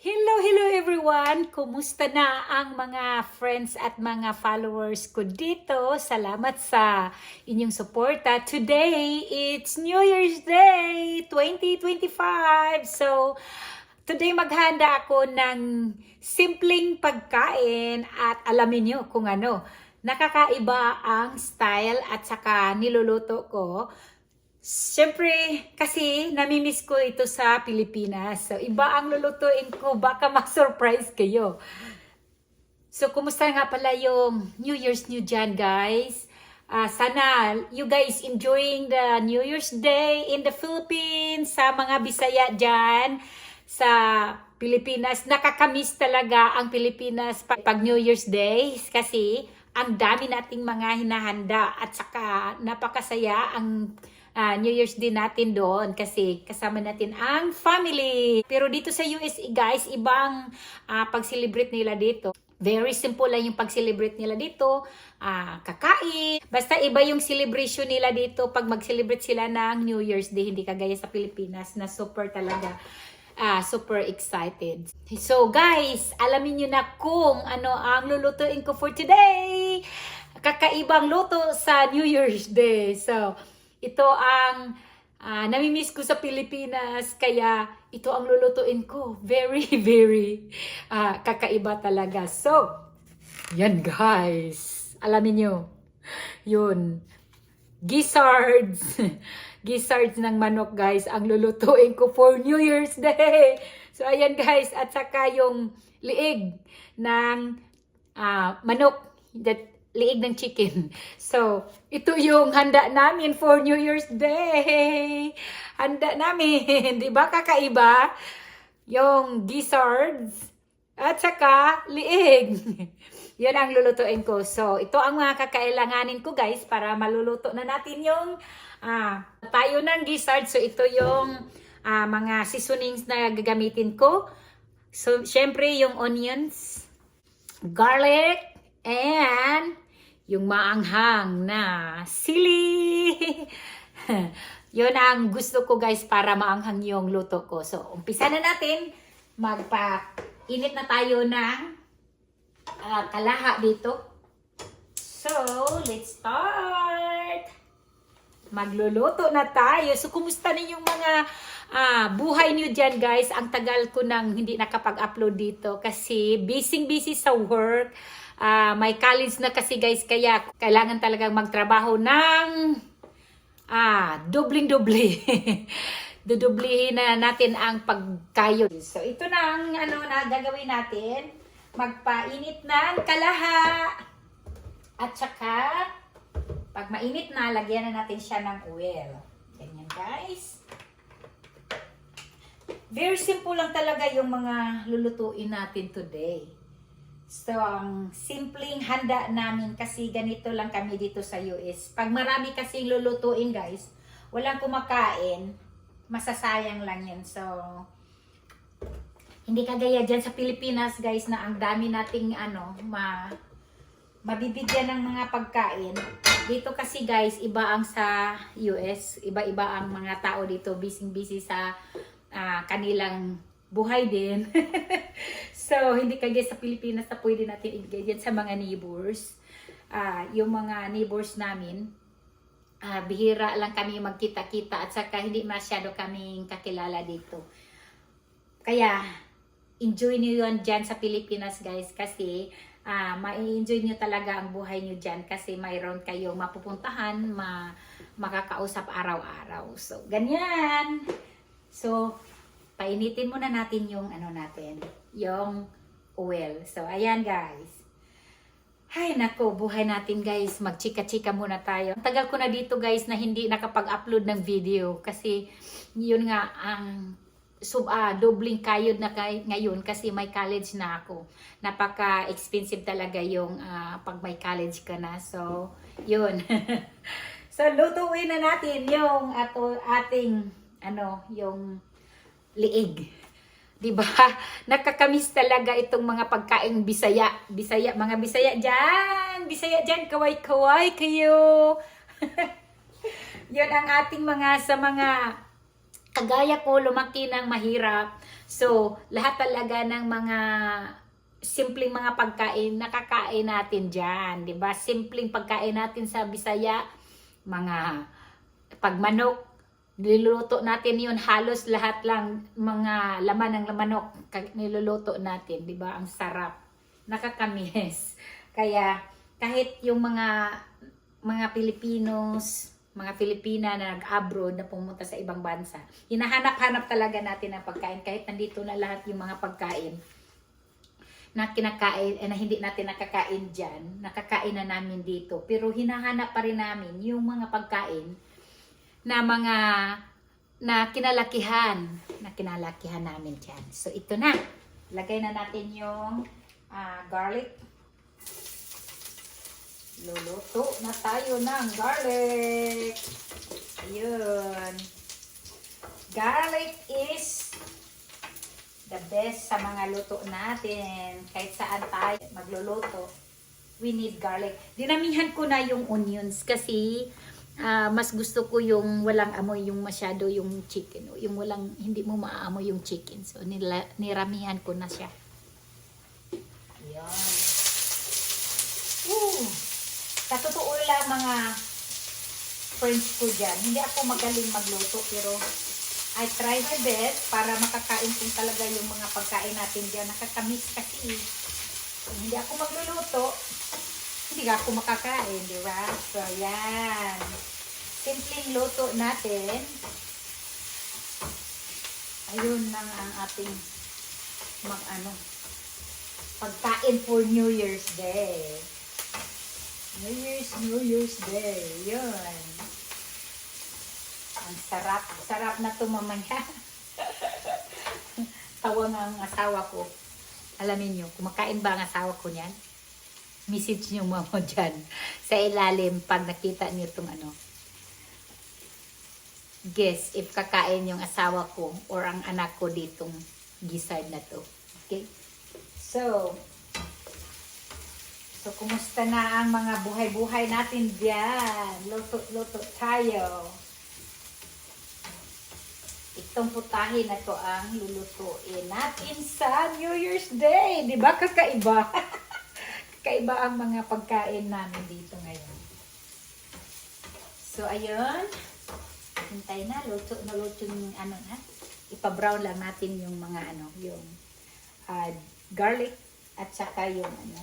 Hello, hello everyone! Kumusta na ang mga friends at mga followers ko dito? Salamat sa inyong suporta. Today, it's New Year's Day 2025! So, today maghanda ako ng simpleng pagkain at alamin nyo kung ano. Nakakaiba ang style at saka niluluto ko. Siyempre, kasi namimiss ko ito sa Pilipinas. So, iba ang lulutuin ko. Baka ma-surprise kayo. So, kumusta nga pala yung New Year's New dyan, guys? Ah, sana you guys enjoying the New Year's Day in the Philippines, sa mga Bisaya dyan, sa Pilipinas. Nakakamiss talaga ang Pilipinas pag New Year's Day kasi ang dami nating mga hinahanda at saka napakasaya ang ah, New Year's din natin doon kasi kasama natin ang family. Pero dito sa US guys, ibang ah, pag-celebrate nila dito. Very simple lang yung pag-celebrate nila dito. Ah, kakain. Basta iba yung celebration nila dito pag mag-celebrate sila ng New Year's Day. Hindi kagaya sa Pilipinas na super talaga ah, super excited. So guys, alamin nyo na kung ano ang lulutuin ko for today. Kakaibang luto sa New Year's Day. So, ito ang ah, namimiss ko sa Pilipinas. Kaya ito ang lulutuin ko. Very, very ah, kakaiba talaga. So, yan guys. Alamin nyo. Yun. Gizzards. Gizzards ng manok guys. Ang lulutuin ko for New Year's Day. So, ayan guys. At saka yung liig ng ah, manok. That, liig ng chicken. So, ito yung handa namin for New Year's Day. Handa namin. Di ba kakaiba? Yung gizzards. At saka liig. Yun ang lulutuin ko. So, ito ang mga kakailanganin ko guys para maluluto na natin yung ah, tayo ng gizzard. So, ito yung ah, mga seasonings na gagamitin ko. So, syempre yung onions, garlic, and yung maanghang na sili. Yun ang gusto ko guys para maanghang yung luto ko. So, umpisa na natin. Magpa-init na tayo ng ah, kalaha dito. So, let's start. Magluluto na tayo. So, kumusta na yung mga ah, buhay niyo dyan, guys? Ang tagal ko nang hindi nakapag-upload dito kasi busy-busy sa work. Ah, may college na kasi, guys, kaya kailangan talagang magtrabaho ng ah, dobling-doble. Dudublihin na natin ang pagkayod. So, ito na ang ano na gagawin natin. Magpainit ng kalaha. At saka, pag mainit na, lagyan na natin siya ng oil. Ganyan, guys. Very simple lang talaga yung mga lulutuin natin today. So, ang simpleng handa namin kasi ganito lang kami dito sa US. Pag marami kasing lulutuin, guys, walang kumakain, masasayang lang yan. So, hindi kagaya dyan sa Pilipinas, guys, na ang dami nating, ano, ma mabibigyan ng mga pagkain. Dito kasi, guys, iba ang sa US. Iba-iba ang mga tao dito, busy-busy sa ah, kanilang buhay din. so, hindi kagaya sa Pilipinas na pwede natin yan sa mga neighbors. Ah, yung mga neighbors namin, ah, bihira lang kami magkita-kita at saka hindi masyado kaming kakilala dito. Kaya, enjoy niyo yun dyan sa Pilipinas guys kasi ah ma-enjoy niyo talaga ang buhay niyo dyan kasi mayroon kayong mapupuntahan, ma makakausap araw-araw. So, ganyan. So, painitin muna natin yung ano natin, yung oil. So, ayan guys. Ay, nako, buhay natin guys. Magchika-chika muna tayo. Ang tagal ko na dito guys na hindi nakapag-upload ng video kasi yun nga ang sub ah, dobling kayod na kay, ngayon kasi may college na ako. Napaka-expensive talaga yung ah, pag may college ka na. So, yun. so, lutuin na natin yung ato, ating ano, yung liig. 'Di ba? Nakakamiss talaga itong mga pagkaing Bisaya. Bisaya, mga Bisaya diyan. Bisaya diyan, kaway-kaway kayo. 'Yon ang ating mga sa mga kagaya ko lumaki ng mahirap. So, lahat talaga ng mga simpleng mga pagkain, nakakain natin dyan. 'di ba Simpleng pagkain natin sa Bisaya, mga pagmanok, niluluto natin yun halos lahat lang mga laman ng manok niluluto natin, 'di ba Ang sarap. Nakakamiss. Kaya kahit yung mga mga Pilipinos, mga Pilipina na nag-abroad na pumunta sa ibang bansa, hinahanap-hanap talaga natin ang pagkain kahit nandito na lahat yung mga pagkain na kinakain, eh, na hindi natin nakakain dyan, nakakain na namin dito. Pero hinahanap pa rin namin yung mga pagkain na mga na kinalakihan, na kinalakihan namin dyan. So ito na, lagay na natin yung ah, garlic. Luluto na tayo ng garlic. Ayun. Garlic is the best sa mga luto natin. Kahit saan tayo magluluto, we need garlic. Dinamihan ko na yung onions kasi ah, mas gusto ko yung walang amoy yung masyado yung chicken. Yung walang, hindi mo maaamoy yung chicken. So, nila, niramihan ko na siya. Ayan. Ooh. Sa totoo lang mga friends ko dyan, hindi ako magaling magluto pero I try my best para makakain kong talaga yung mga pagkain natin dyan. Nakakamiss kasi. Kung hindi ako magluluto, hindi ka ako makakain, di ba? So, yan. Simpleng luto natin. Ayun lang ang ating mag ano, pagkain for New Year's Day. New Year's, New Year's Day. Yun. Ang sarap. Sarap na to mamaya. Tawa nga ang asawa ko. Alamin nyo, kumakain ba ang asawa ko niyan? Message nyo mo dyan sa ilalim pag nakita niyo itong ano. Guess if kakain yung asawa ko or ang anak ko ditong gizzard na to. Okay? So, So, kumusta na ang mga buhay-buhay natin diyan? Luto-luto tayo. Itong putahe na to ang lulutuin natin sa New Year's Day. Di ba? Kakaiba. Kakaiba ang mga pagkain namin dito ngayon. So, ayun. Hintay na. Luto na luto yung ano na. Ipa-brown lang natin yung mga ano, yung ah, garlic at saka yung ano,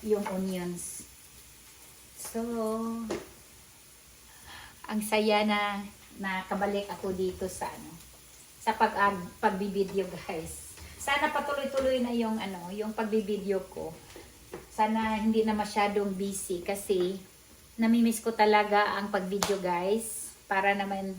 yung onions. So, ang saya na nakabalik ako dito sa ano, sa pag ag, pagbibideo guys. Sana patuloy-tuloy na yung ano, yung pagbibideo ko. Sana hindi na masyadong busy kasi namimiss ko talaga ang pagvideo guys para naman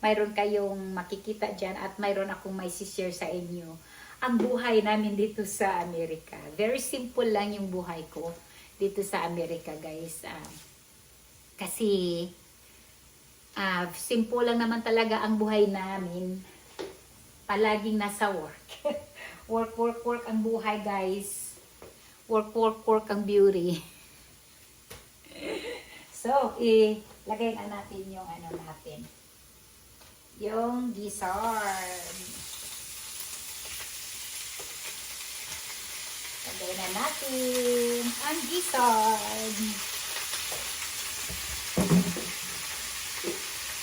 mayroon kayong makikita dyan at mayroon akong may share sa inyo ang buhay namin dito sa Amerika. Very simple lang yung buhay ko dito sa Amerika, guys. Ah, kasi, ah, simple lang naman talaga ang buhay namin. Palaging nasa work. work, work, work ang buhay, guys. Work, work, work ang beauty. so, ilagay na natin yung ano natin. Yung gizzard. Lagay na natin ang gizzard.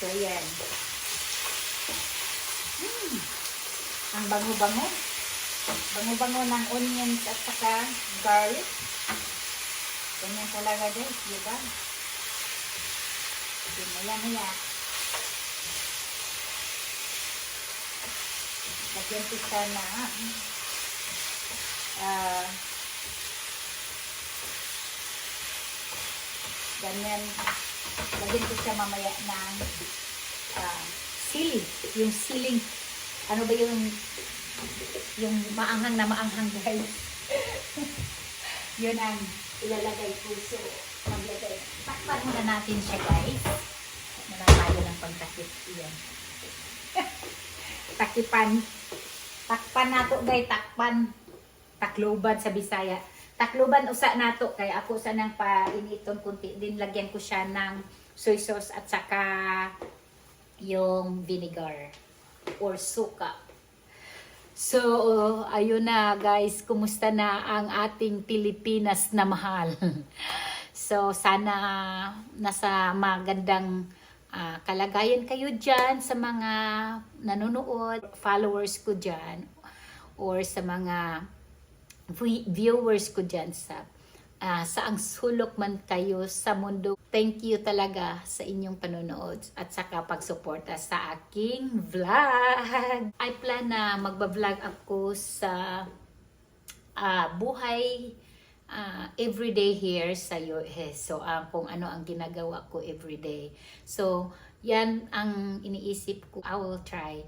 So, yan. Hmm. Ang bango-bango. Bango-bango ng onions at saka garlic. Ganyan talaga guys, di ba? Hindi mo yan. Lagyan ko siya na ah ganyan lagyan ko siya mamaya ng ah, sili yung siling ano ba yung yung maanghang na maanghang guys. Yun ang ilalagay ko so maglagay takpan muna natin siya guys. Na lang tayo ng pagtakip. Yan takipan. Takpan nato guys. Takpan. Takloban sa Bisaya. Takloban usa nato kay ako sa nang painiton kunti din lagyan ko siya ng soy sauce at saka yung vinegar. or suka. So, ayun na guys, kumusta na ang ating Pilipinas na mahal? so, sana nasa magandang ah, kalagayan kayo dyan sa mga nanonood, followers ko dyan, or sa mga vi- viewers ko dyan sa ah, saang sulok man kayo sa mundo. Thank you talaga sa inyong panonood at saka pagsuporta sa aking vlog. I plan na magba-vlog ako sa ah, buhay ah, everyday here sa US. So, ah, kung ano ang ginagawa ko everyday. So, yan ang iniisip ko. I will try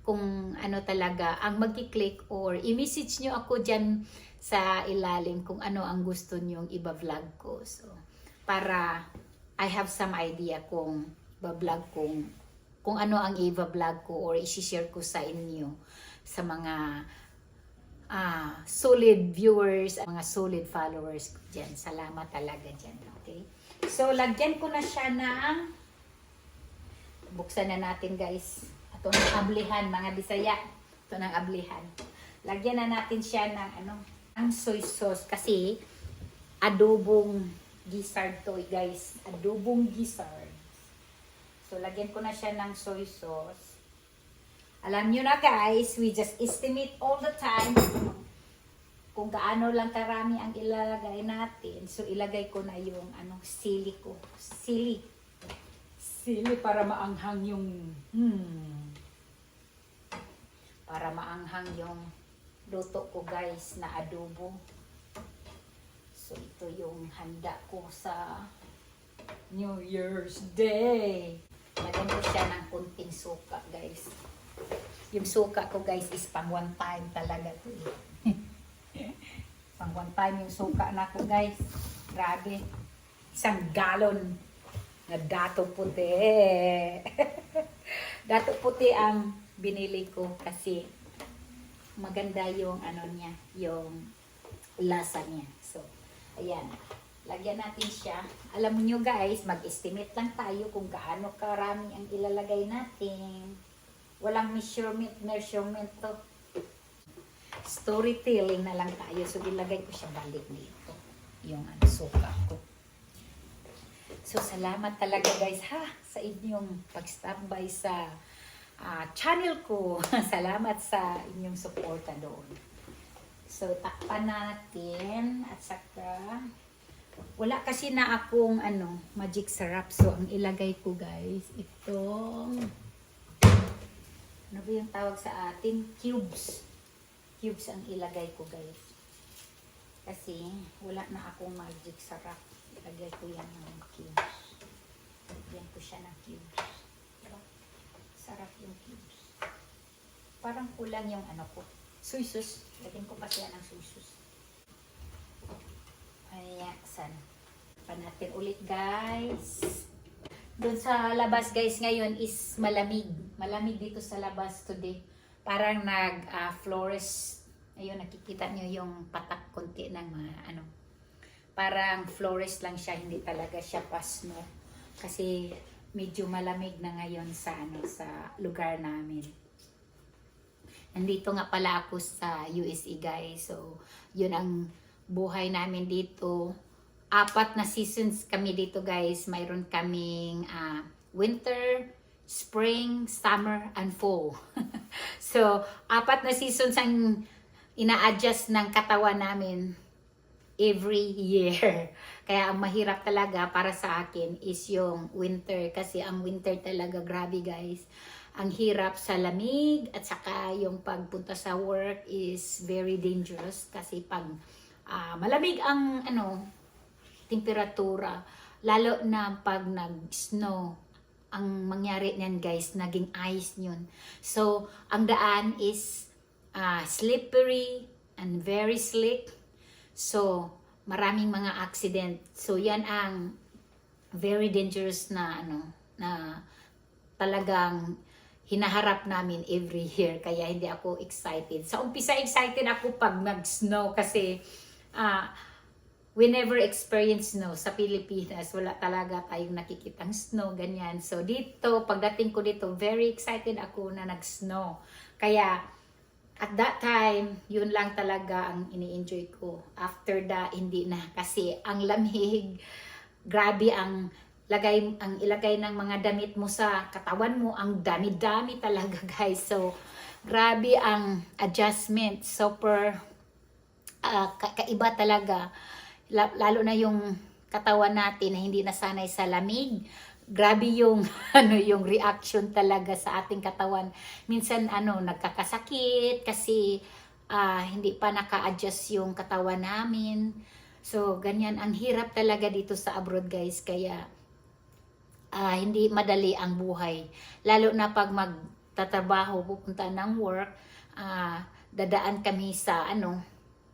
kung ano talaga ang magki-click or i-message nyo ako dyan sa ilalim kung ano ang gusto nyong iba-vlog ko. So, para I have some idea kung ba-vlog kung kung ano ang i-vlog ko or i-share ko sa inyo sa mga ah solid viewers, mga solid followers ko dyan. Salamat talaga dyan. Okay? So, lagyan ko na siya ng buksan na natin guys. Ito ng ablihan, mga bisaya. Ito ng ablihan. Lagyan na natin siya ng ano, ang soy sauce kasi adobong gizzard to guys. Adobong gizzard. So, lagyan ko na siya ng soy sauce. Alam nyo na guys, we just estimate all the time kung gaano lang karami ang ilalagay natin. So, ilagay ko na yung ano, sili ko. Sili. Sili para maanghang yung hmm, para maanghang yung luto ko guys na adobo. So, ito yung handa ko sa New Year's Day. Lagyan ko siya ng kunting suka guys. Yung suka ko guys is pang one time talaga to. eh. pang one time yung suka na ko guys. Grabe. Isang galon na dato puti. dato puti ang binili ko kasi maganda yung ano niya, yung lasa niya. So, ayan. Lagyan natin siya. Alam niyo guys, mag-estimate lang tayo kung gaano karami ang ilalagay natin. Walang measurement, measurement to. Storytelling na lang tayo. So, ilagay ko siya balik dito. Yung ano, suka ko. So, salamat talaga guys ha sa inyong pag-standby sa ah, channel ko. salamat sa inyong suporta doon. So, takpan natin at saka wala kasi na akong ano, magic syrup. So, ang ilagay ko guys, itong ano ba yung tawag sa atin? Cubes. Cubes ang ilagay ko guys. Kasi wala na akong magic syrup. Ilagay ko yan ng cubes. Lagyan ko siya ng cubes. Diba? Sarap yung cubes. Parang kulang yung ano ko. Sauce. Lagyan ko pa siya ng soy sauce. Ayan, san. Pa natin ulit guys. Doon sa labas guys ngayon is malamig. Malamig dito sa labas today. Parang nag ah, flores. Ayun, nakikita nyo yung patak konti ng mga ano. Parang flores lang siya, hindi talaga siya pa snow. Kasi medyo malamig na ngayon sa ano sa lugar namin. Nandito nga pala ako sa USA guys. So, yun ang buhay namin dito. Apat na seasons kami dito guys. Mayroon kaming ah, winter, spring, summer, and fall. so, apat na seasons ang ina-adjust ng katawan namin every year. Kaya ang mahirap talaga para sa akin is yung winter. Kasi ang winter talaga, grabe guys. Ang hirap sa lamig at saka yung pagpunta sa work is very dangerous. Kasi pag ah, malamig ang ano temperatura, lalo na pag nag-snow, ang mangyari niyan guys, naging ice yun. So, ang daan is ah, slippery and very slick. So, maraming mga accident. So, yan ang very dangerous na ano, na talagang hinaharap namin every year. Kaya hindi ako excited. Sa umpisa, excited ako pag nag-snow kasi ah, we never experience snow sa Pilipinas. Wala talaga tayong nakikitang snow, ganyan. So dito, pagdating ko dito, very excited ako na nag-snow. Kaya, at that time, yun lang talaga ang ini-enjoy ko. After that, hindi na. Kasi ang lamig, grabe ang lagay ang ilagay ng mga damit mo sa katawan mo. Ang dami-dami talaga guys. So grabe ang adjustment. Super ah, ka- kaiba talaga. La- lalo na yung katawan natin na hindi nasanay sa lamig grabe yung ano yung reaction talaga sa ating katawan minsan ano nagkakasakit kasi ah, hindi pa naka-adjust yung katawan namin so ganyan ang hirap talaga dito sa abroad guys kaya ah, hindi madali ang buhay. Lalo na pag magtatrabaho, pupunta ng work, ah, dadaan kami sa ano,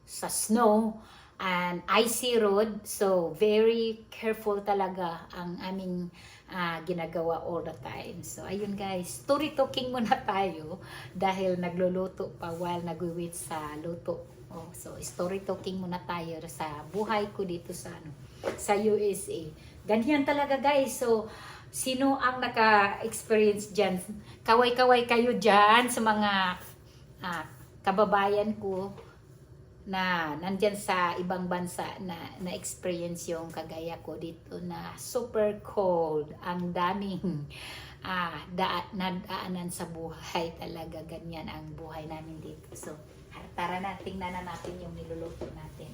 sa snow and icy road. So, very careful talaga ang aming ah, ginagawa all the time. So, ayun guys, story talking muna tayo dahil nagluluto pa while nagwi-wait sa luto. Oh, so, story talking muna tayo sa buhay ko dito sa ano, sa USA. Ganyan talaga guys. So, sino ang naka-experience dyan? Kaway-kaway kayo dyan sa mga ah, kababayan ko na nandyan sa ibang bansa na na-experience yung kagaya ko dito na super cold. Ang daming ah, da- nadaanan sa buhay talaga. Ganyan ang buhay namin dito. So, tara na, tingnan na natin yung niluluto natin.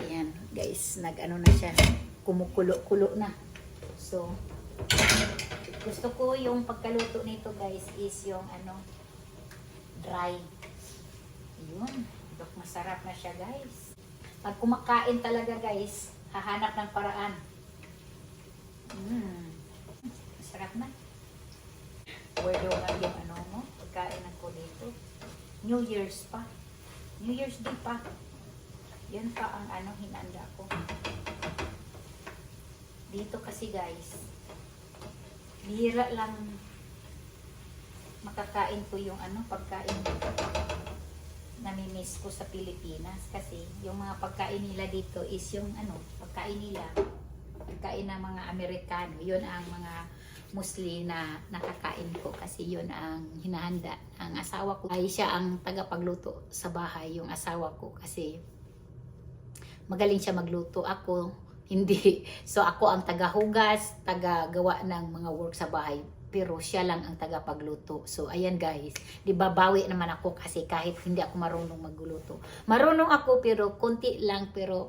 Ayan, guys, nag-ano na siya, kumukulo-kulo na. So, gusto ko yung pagkaluto nito, guys, is yung ano, dry. Yun, Dok, masarap na siya, guys. Pag kumakain talaga, guys, hahanap ng paraan. Mm, masarap na. Where nga yung ano mo, pagkain ako dito. New Year's pa. New Year's Day pa. Yan pa ang ano hinanda ko. Dito kasi guys, bihira lang makakain ko yung ano pagkain namimiss ko sa Pilipinas kasi yung mga pagkain nila dito is yung ano pagkain nila pagkain ng mga Amerikano yun ang mga Muslim na nakakain ko kasi yun ang hinahanda. Ang asawa ko ay siya ang tagapagluto sa bahay yung asawa ko kasi magaling siya magluto. Ako hindi. So ako ang tagahugas tagagawa ng mga work sa bahay pero siya lang ang tagapagluto. So ayan guys. Di ba bawi naman ako kasi kahit hindi ako marunong magluto. Marunong ako pero konti lang pero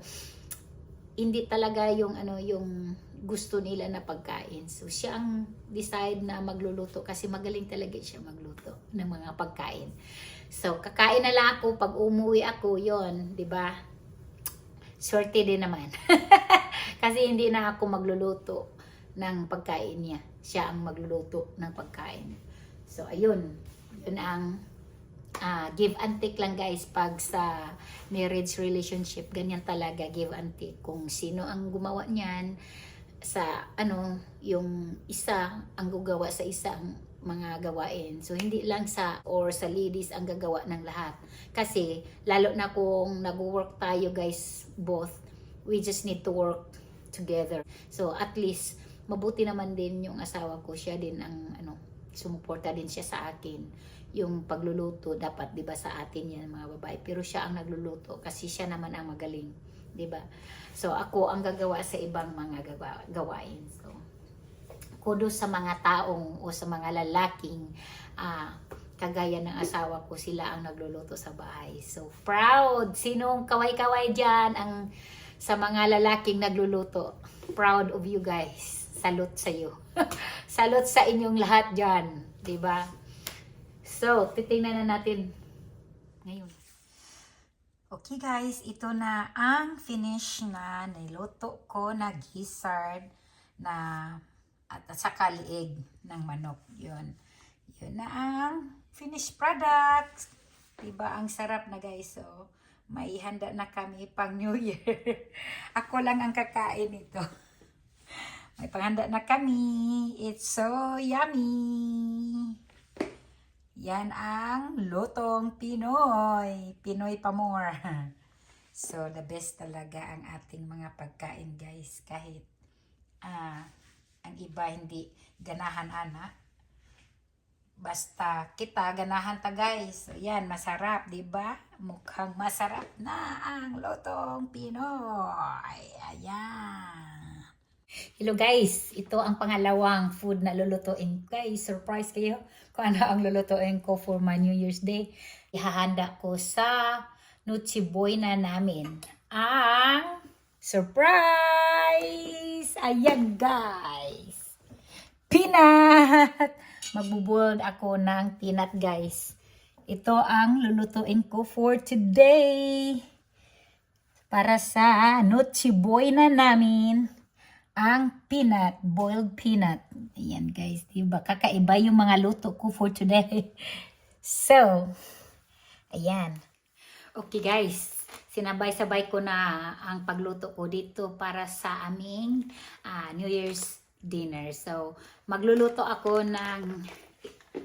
hindi talaga yung ano yung gusto nila na pagkain. So siya ang decide na magluluto kasi magaling talaga siya magluto ng mga pagkain. So kakain na lang ako. Pag umuwi ako yon di ba? Swerte din naman. Kasi hindi na ako magluluto ng pagkain niya. Siya ang magluluto ng pagkain. So, ayun. Yun ang ah, give and take lang guys pag sa marriage relationship. Ganyan talaga, give and take. Kung sino ang gumawa niyan sa ano, yung isa ang gugawa sa isang mga gawain. So, hindi lang sa or sa ladies ang gagawa ng lahat. Kasi, lalo na kung nag-work tayo guys, both, we just need to work together. So, at least, mabuti naman din yung asawa ko. Siya din ang, ano, sumuporta din siya sa akin. Yung pagluluto, dapat, di ba, sa atin yan, mga babae. Pero siya ang nagluluto kasi siya naman ang magaling. Di ba? So, ako ang gagawa sa ibang mga gawa, gawain. So, kudos sa mga taong o sa mga lalaking ah, kagaya ng asawa ko, sila ang nagluluto sa bahay. So, proud! Sinong kaway-kaway dyan ang sa mga lalaking nagluluto? Proud of you guys. Salute sa iyo. Salute sa inyong lahat dyan. 'di ba? So, titingnan na natin ngayon. Okay guys, ito na ang finish na niluto ko na gizzard na at, at saka liig ng manok. Yun. Yun na ang finished product. Diba? Ang sarap na guys. So, may handa na kami pang New Year. Ako lang ang kakain ito. May panghanda na kami. It's so yummy. Yan ang lutong Pinoy. Pinoy pa more. So, the best talaga ang ating mga pagkain, guys. Kahit ah, ang iba hindi ganahan, ana. Basta kita ganahan ta, guys. So, yan, masarap, di ba? Mukhang masarap na ang lotong Pinoy. Ayan. Hello guys, ito ang pangalawang food na lulutuin. Guys, surprise kayo kung ano ang lulutuin ko for my New Year's Day. Ihahanda ko sa Nuchi Boy na namin ang surprise! Ayan guys! Peanut! Magbubuild ako ng peanut guys. Ito ang lulutuin ko for today. Para sa Nuchi Boy na namin ang peanut, boiled peanut. Ayan guys, diba? Kakaiba yung mga luto ko for today. So, ayan. Okay guys, sinabay-sabay ko na ang pagluto ko dito para sa aming ah, New Year's dinner. So, magluluto ako ng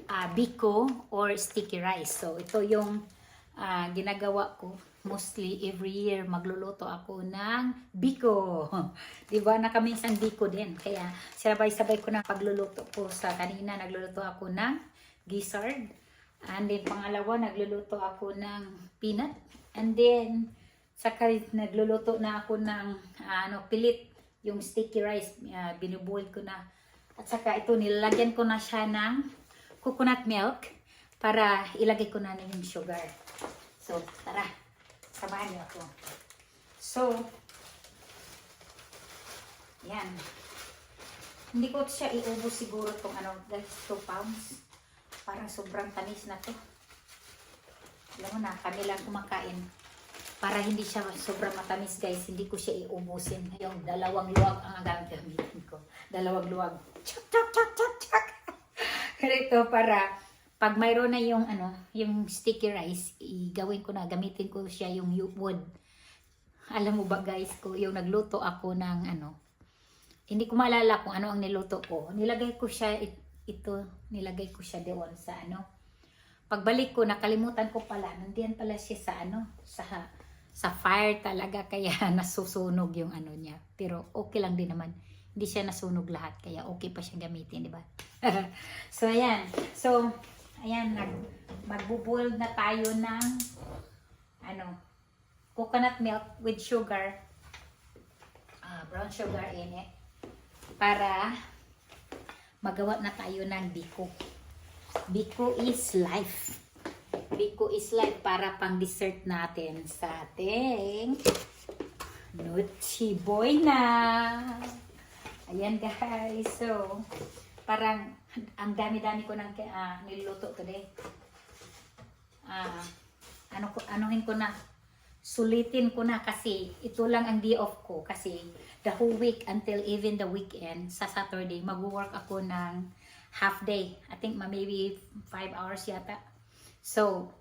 ah, biko or sticky rice. So, ito yung ah, ginagawa ko. Mostly every year magluluto ako ng biko. 'Di ba? Nakaminsang biko din. Kaya sabay-sabay ko na pagluluto ko sa kanina nagluluto ako ng gizzard. And then pangalawa nagluluto ako ng peanut. And then saka nagluluto na ako ng ah, ano pilit yung sticky rice uh, binubuhol ko na. At saka ito nilagyan ko na siya ng coconut milk para ilagay ko na yung sugar. So, tara. Samahan niyo ako. So, yan. Hindi ko siya iubos siguro tong ano, guys, 2 pounds. Parang sobrang tamis na to. Alam mo na, kami lang kumakain. Para hindi siya sobrang matamis, guys, hindi ko siya iubusin. Yung dalawang luwag ang gagamitin ko. Dalawang luwag. Chak, chak, chak, chak, chak. Ganito para pag mayroon na yung ano, yung sticky rice, igawin ko na, gamitin ko siya yung yu- wood. Alam mo ba guys, ko yung nagluto ako ng ano, hindi ko maalala kung ano ang niluto ko. Nilagay ko siya it- ito, nilagay ko siya doon sa ano. Pagbalik ko, nakalimutan ko pala, nandiyan pala siya sa ano, sa sa fire talaga kaya nasusunog yung ano niya. Pero okay lang din naman. Hindi siya nasunog lahat kaya okay pa siya gamitin, di ba? so ayan. So ayan nag magbuboil na tayo ng ano coconut milk with sugar. ah, brown sugar in it para magawa na tayo ng biko. Biko is life. Biko is life para pang dessert natin sa ating Nuchi Boy na. Ayan guys. So, parang ang dami-dami ko ng ah, niluto today. Ah, ano ko anuhin ko na sulitin ko na kasi ito lang ang day off ko kasi the whole week until even the weekend sa Saturday mag-work ako ng half day. I think ma- maybe 5 hours yata. So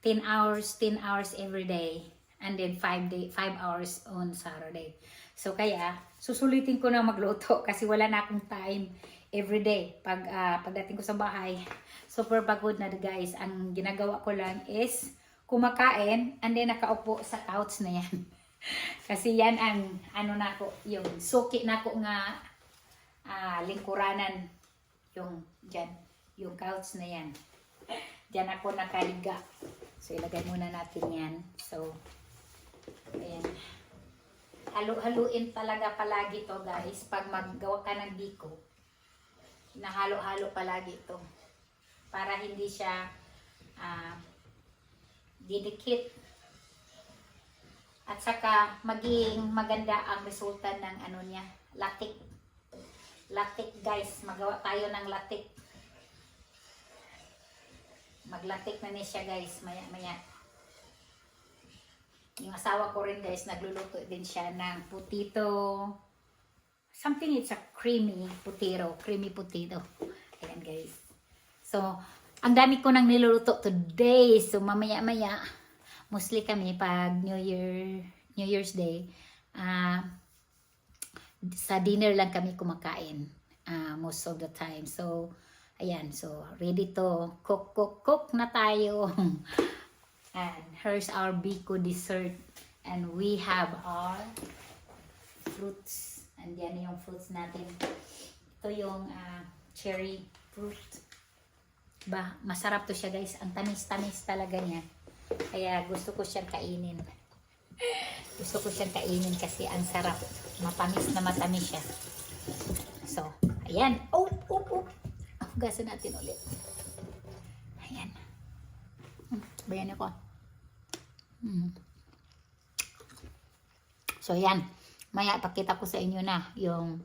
10 hours, 10 hours every day and then 5 day 5 hours on Saturday. So kaya susulitin ko na magluto kasi wala na akong time every day pag ah, pagdating ko sa bahay. Super pagod na guys. Ang ginagawa ko lang is kumakain and then nakaupo sa couch na yan. kasi yan ang ano na ko yung suki na ko nga ah, lingkuranan yung dyan, yung couch na yan. Diyan ako nakaliga. So, ilagay muna natin yan. So, ayan. Halu-haluin talaga palagi to guys. Pag maggawa ka ng biko, hinahalo-halo palagi to. Para hindi siya ah, didikit. At saka maging maganda ang resulta ng ano niya, latik. Latik guys, magawa tayo ng latik. Maglatik na niya siya guys, maya maya. Yung asawa ko rin guys, nagluluto din siya ng putito. Something it's a creamy putiro, creamy potato. Ayan guys. So, ang dami ko nang niluluto today. So, mamaya-maya, mostly kami pag New Year, New Year's Day, ah, sa dinner lang kami kumakain ah, most of the time. So, ayan. So, ready to cook, cook, cook na tayo. And here's our biko dessert. And we have our fruits. Andiyan yung fruits natin. Ito yung ah, cherry fruit. Ba, masarap to siya guys. Ang tamis-tamis talaga niya. Kaya gusto ko siyang kainin. Gusto ko siyang kainin kasi ang sarap. Matamis na matamis siya. So, ayan. Oh, oh, oh. Hugasan natin ulit. Ayan. Hmm, Bayan ako. Hmm. So, yan. Maya, pakita ko sa inyo na yung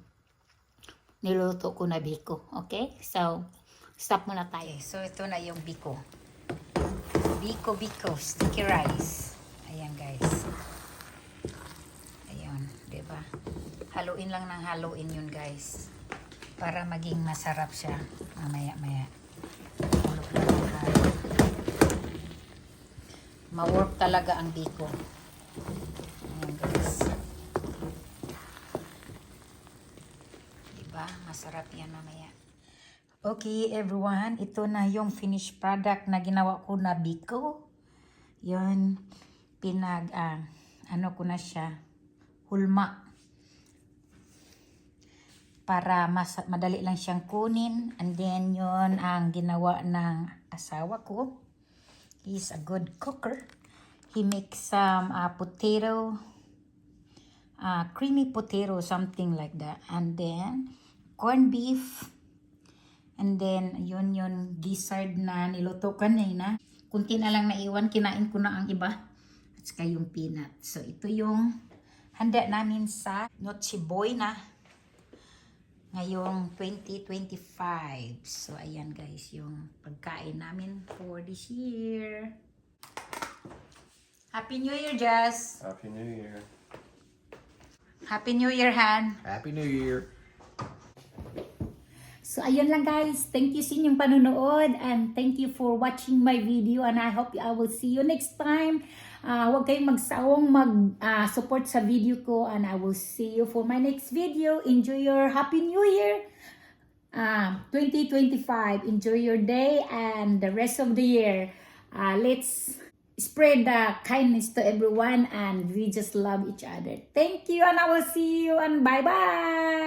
niluto ko na biko. Okay? So, stop muna tayo. So, ito na yung biko. Biko Biko sticky rice. Ayan, guys. Ayan, ba? Haluin lang ng haluin yun, guys. Para maging masarap siya. Mamaya-maya. Halo. Ma-work talaga ang biko. Ayan, guys. Diba? Masarap yan mamaya. Okay, everyone. Ito na yung finished product na ginawa ko na biko. Yun. Pinag, ah, ano ko na siya. Hulma. Para mas, madali lang siyang kunin. And then, yun ang ginawa ng asawa ko. He's a good cooker. He makes some ah, potato, ah, creamy potato, something like that. And then, corned beef. And then, yun yun, gizzard na niluto kanina. Kunti na lang naiwan, kinain ko na ang iba. At saka yung peanut. So, ito yung handa namin sa Noche Buena ngayong 2025. So, ayan guys, yung pagkain namin for this year. Happy New Year, Jess! Happy New Year. Happy New Year, Han! Happy New Year. So, ayun lang guys. Thank you sa inyong panonood and thank you for watching my video and I hope I will see you next time. Uh, huwag kayong magsawang mag-support sa video ko and I will see you for my next video. Enjoy your Happy New Year! Uh, 2025. Enjoy your day and the rest of the year. Uh, let's spread the kindness to everyone and we just love each other. Thank you and I will see you and bye-bye!